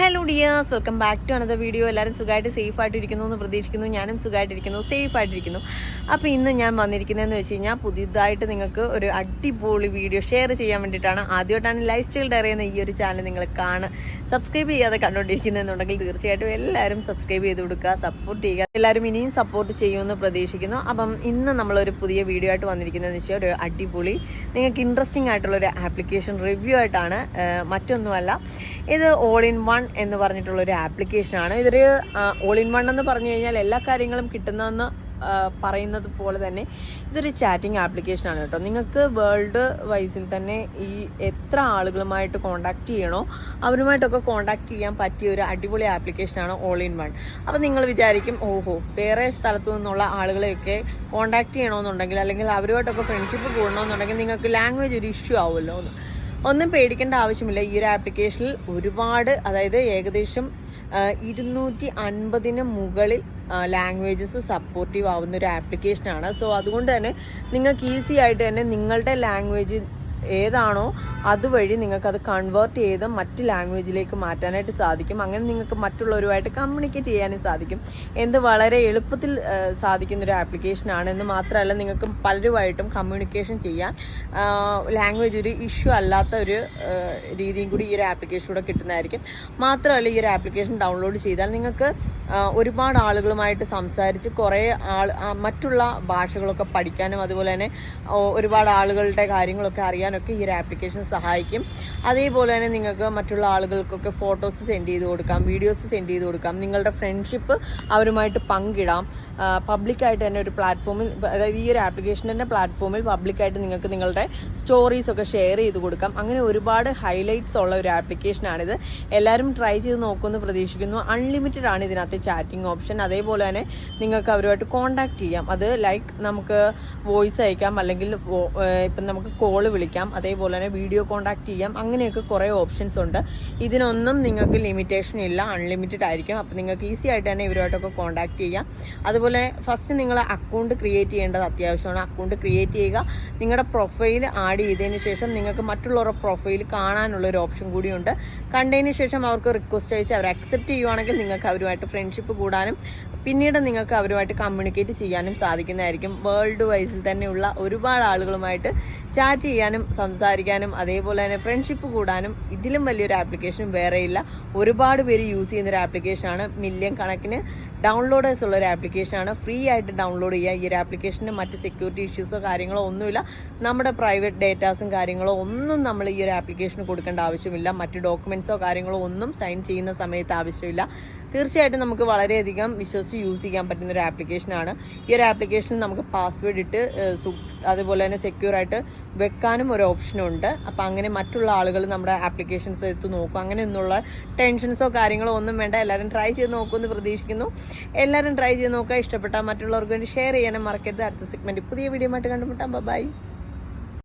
Hello dears welcome back to another video എല്ലാവരും സുഖമായിട്ട് safe ആയിട്ടിരിക്കുന്നു എന്ന് പ്രതീക്ഷിക്കുന്നു. ഞാനും സുഖമായിട്ടിരിക്കുന്നു. സേഫ് ആയിട്ടിരിക്കുന്നു. അപ്പോൾ ഇന്ന് ഞാൻ വന്നിരിക്കുന്നതെന്ന് വെച്ച് കഴിഞ്ഞാൽ പുതിയതായിട്ട് നിങ്ങൾക്ക് ഒരു അടിപൊളി വീഡിയോ ഷെയർ ചെയ്യാൻ വേണ്ടിയിട്ടാണ്. ആദ്യമായിട്ടാണ് ലൈഫ് സ്റ്റൈൽ ഡയറി എന്ന ഈ ഒരു ചാനൽ നിങ്ങൾ കാണുക. സബ്സ്ക്രൈബ് ചെയ്യാതെ കണ്ടുകൊണ്ടിരിക്കുന്നതെന്നുണ്ടെങ്കിൽ തീർച്ചയായിട്ടും എല്ലാവരും സബ്സ്ക്രൈബ് ചെയ്ത് കൊടുക്കുക സപ്പോർട്ട് ചെയ്യുക. എല്ലാവരും ഇനിയും സപ്പോർട്ട് ചെയ്യുമെന്ന് പ്രതീക്ഷിക്കുന്നു. അപ്പം ഇന്ന് നമ്മളൊരു പുതിയ വീഡിയോ ആയിട്ട് വന്നിരിക്കുന്നതെന്ന് വെച്ചാൽ ഒരു അടിപൊളി നിങ്ങൾക്ക് ഇൻട്രസ്റ്റിംഗ് ആയിട്ടുള്ള ഒരു ആപ്ലിക്കേഷൻ റിവ്യൂ ആയിട്ടാണ്. മറ്റൊന്നുമല്ല ഇത് ഓൾ ഇൻ വൺ എന്ന് പറഞ്ഞിട്ടുള്ള ഒരു ആപ്ലിക്കേഷനാണ് ഇതൊരു ഓൾ ഇൻ വൺ എന്ന് പറഞ്ഞു കഴിഞ്ഞാൽ എല്ലാ കാര്യങ്ങളും കിട്ടുന്നതെന്ന് പറയുന്നത് പോലെ തന്നെ ഇതൊരു ചാറ്റിംഗ് ആപ്ലിക്കേഷനാണ് കേട്ടോ. നിങ്ങൾക്ക് വേൾഡ് വൈസിൽ തന്നെ ഈ എത്ര ആളുകളുമായിട്ട് കോണ്ടാക്ട് ചെയ്യണോ അവരുമായിട്ടൊക്കെ കോണ്ടാക്ട് ചെയ്യാൻ പറ്റിയ ഒരു അടിപൊളി ആപ്ലിക്കേഷനാണ് ഓൾ ഇൻ വൺ അപ്പം നിങ്ങൾ വിചാരിക്കും ഓഹോ വേറെ സ്ഥലത്തു നിന്നുള്ള ആളുകളെയൊക്കെ കോണ്ടാക്ട് ചെയ്യണമെന്നുണ്ടെങ്കിൽ അല്ലെങ്കിൽ അവരുമായിട്ടൊക്കെ ഫ്രണ്ട്ഷിപ്പ് കൂടണമെന്നുണ്ടെങ്കിൽ നിങ്ങൾക്ക് ലാംഗ്വേജ് ഒരു ഇഷ്യൂ ആവുമല്ലോ എന്ന്. ഒന്നും പേടിക്കേണ്ട ആവശ്യമില്ല. ഈ ഒരു ആപ്ലിക്കേഷനിൽ ഒരുപാട് അതായത് ഏകദേശം ഇരുന്നൂറ്റി അൻപതിന് മുകളിൽ ലാംഗ്വേജസ് സപ്പോർട്ടീവ് ആവുന്ന ഒരു ആപ്ലിക്കേഷനാണ് സോ അതുകൊണ്ട് തന്നെ നിങ്ങൾക്ക് ഈസി ആയിട്ട് തന്നെ നിങ്ങളുടെ ലാംഗ്വേജ് ഏതാണോ അതുവഴി നിങ്ങൾക്ക് അത് കൺവേർട്ട് ചെയ്ത് മറ്റ് ലാംഗ്വേജിലേക്ക് മാറ്റാനായിട്ട് സാധിക്കും. അങ്ങനെ നിങ്ങൾക്ക് മറ്റുള്ളവരുമായിട്ട് കമ്മ്യൂണിക്കേറ്റ് ചെയ്യാനും സാധിക്കും. എന്ത് വളരെ എളുപ്പത്തിൽ സാധിക്കുന്ന ഒരു ആപ്ലിക്കേഷനാണ് എന്ന് മാത്രമല്ല നിങ്ങൾക്ക് പലരുമായിട്ടും കമ്മ്യൂണിക്കേഷൻ ചെയ്യാൻ ലാംഗ്വേജ് ഒരു ഇഷ്യൂ അല്ലാത്ത ഒരു രീതിയും കൂടി ഈ ഒരു ആപ്ലിക്കേഷനിലൂടെ കിട്ടുന്നതായിരിക്കും. മാത്രമല്ല ഈ ഒരു ആപ്ലിക്കേഷൻ ഡൗൺലോഡ് ചെയ്താൽ നിങ്ങൾക്ക് ഒരുപാട് ആളുകളുമായിട്ട് സംസാരിച്ച് കുറേ ആൾ മറ്റുള്ള ഭാഷകളൊക്കെ പഠിക്കാനും അതുപോലെ തന്നെ ഒരുപാട് ആളുകളുടെ കാര്യങ്ങളൊക്കെ അറിയാനൊക്കെ ഈ ഒരു ആപ്ലിക്കേഷൻ സഹായിക്കും. അതേപോലെ തന്നെ നിങ്ങൾക്ക് മറ്റുള്ള ആളുകൾക്കൊക്കെ ഫോട്ടോസ് സെൻഡ് ചെയ്ത് കൊടുക്കാം വീഡിയോസ് സെൻഡ് ചെയ്ത് കൊടുക്കാം നിങ്ങളുടെ ഫ്രണ്ട്ഷിപ്പ് അവരുമായിട്ട് പങ്കിടാം. പബ്ലിക്കായിട്ട് തന്നെ ഒരു പ്ലാറ്റ്ഫോമിൽ അതായത് ഈ ഒരു ആപ്ലിക്കേഷന്റെ പ്ലാറ്റ്ഫോമിൽ പബ്ലിക്കായിട്ട് നിങ്ങൾക്ക് നിങ്ങളുടെ സ്റ്റോറീസ് ഒക്കെ ഷെയർ ചെയ്ത് കൊടുക്കാം. അങ്ങനെ ഒരുപാട് ഹൈലൈറ്റ്സ് ഉള്ള ഒരു ആപ്ലിക്കേഷനാണിത് എല്ലാവരും ട്രൈ ചെയ്ത് നോക്കുമെന്ന് പ്രതീക്ഷിക്കുന്നു. അൺലിമിറ്റഡ് ആണ് ഇതിനകത്ത് ചാറ്റിംഗ് ഓപ്ഷൻ അതേപോലെ തന്നെ നിങ്ങൾക്ക് അവരുമായിട്ട് കോൺടാക്ട് ചെയ്യാം. അത് ലൈക്ക് നമുക്ക് വോയിസ് അയക്കാം അല്ലെങ്കിൽ ഇപ്പം നമുക്ക് കോൾ വിളിക്കാം. അതേപോലെ തന്നെ വീഡിയോ കോൺടാക്ട് ചെയ്യാം. അങ്ങനെയൊക്കെ കുറേ ഓപ്ഷൻസ് ഉണ്ട്. ഇതിനൊന്നും നിങ്ങൾക്ക് ലിമിറ്റേഷൻ ഇല്ല. അൺലിമിറ്റഡ് ആയിരിക്കും. അപ്പം നിങ്ങൾക്ക് ഈസി ആയിട്ട് തന്നെ ഇവരുമായിട്ടൊക്കെ കോൺടാക്ട് ചെയ്യാം. അതുപോലെ ഫസ്റ്റ് നിങ്ങൾ അക്കൗണ്ട് ക്രിയേറ്റ് ചെയ്യേണ്ടത് അത്യാവശ്യമാണ്. അക്കൗണ്ട് ക്രിയേറ്റ് ചെയ്യുക. നിങ്ങളുടെ പ്രൊഫൈൽ ആഡ് ചെയ്തതിന് ശേഷം നിങ്ങൾക്ക് മറ്റുള്ളവരുടെ പ്രൊഫൈൽ കാണാനുള്ള ഒരു ഓപ്ഷൻ കൂടിയുണ്ട്. കണ്ടതിന് ശേഷം അവർക്ക് റിക്വസ്റ്റ് അയച്ച് അവർ അക്സെപ്റ്റ് ചെയ്യുവാണെങ്കിൽ നിങ്ങൾക്ക് അവരുമായിട്ട് ഫ്രണ്ട്ഷിപ്പ് കൂടാനും പിന്നീട് നിങ്ങൾക്ക് അവരുമായിട്ട് കമ്മ്യൂണിക്കേറ്റ് ചെയ്യാനും സാധിക്കുന്നതായിരിക്കും. വേൾഡ് വൈസിൽ തന്നെയുള്ള ഒരുപാട് ആളുകളുമായിട്ട് ചാറ്റ് ചെയ്യാനും സംസാരിക്കാനും അതേപോലെ തന്നെ ഫ്രണ്ട്ഷിപ്പ് കൂടാനും ഇതിലും വലിയൊരു ആപ്ലിക്കേഷനും വേറെയില്ല. ഒരുപാട് പേര് യൂസ് ചെയ്യുന്ന ഒരു ആപ്ലിക്കേഷനാണ് മില്യൺ കണക്കിന് ഡൗൺലോഡേഴ്സ് ഉള്ള ഒരു ആപ്ലിക്കേഷനാണ് ഫ്രീ ആയിട്ട് ഡൗൺലോഡ് ചെയ്യുക ഈ ഒരു ആപ്ലിക്കേഷന് മറ്റ് സെക്യൂരിറ്റി ഇഷ്യൂസോ കാര്യങ്ങളോ ഒന്നുമില്ല. നമ്മുടെ പ്രൈവറ്റ് ഡേറ്റാസും കാര്യങ്ങളോ ഒന്നും നമ്മൾ ഈ ഒരു ആപ്ലിക്കേഷന് കൊടുക്കേണ്ട ആവശ്യമില്ല. മറ്റ് ഡോക്യുമെന്റ്സോ കാര്യങ്ങളോ ഒന്നും സൈൻ ചെയ്യുന്ന സമയത്ത് ആവശ്യമില്ല. തീർച്ചയായിട്ടും നമുക്ക് വളരെയധികം വിശ്വസിച്ച് യൂസ് ചെയ്യാൻ പറ്റുന്ന ഒരു ആപ്ലിക്കേഷനാണ് ഈ ഒരു ആപ്ലിക്കേഷനിൽ നമുക്ക് പാസ്വേഡ് ഇട്ട് അതുപോലെ തന്നെ സെക്യൂർ ആയിട്ട് വെക്കാനും ഒരു ഓപ്ഷൻ ഉണ്ട്. അപ്പം അങ്ങനെ മറ്റുള്ള ആളുകൾ നമ്മുടെ ആപ്ലിക്കേഷൻസ് എടുത്ത് നോക്കും. അങ്ങനെ ഒന്നുള്ള ടെൻഷൻസോ കാര്യങ്ങളോ ഒന്നും വേണ്ട. എല്ലാവരും ട്രൈ ചെയ്ത് നോക്കുമെന്ന് പ്രതീക്ഷിക്കുന്നു. എല്ലാവരും ട്രൈ ചെയ്ത് നോക്കുക. ഇഷ്ടപ്പെട്ടാൽ മറ്റുള്ളവർക്ക് വേണ്ടി ഷെയർ ചെയ്യാനും മറക്കരുത്. അടുത്ത സെഗ്മെന്റ് പുതിയ വീഡിയോ ആയിട്ട് കണ്ടുമുട്ടാം. ബൈ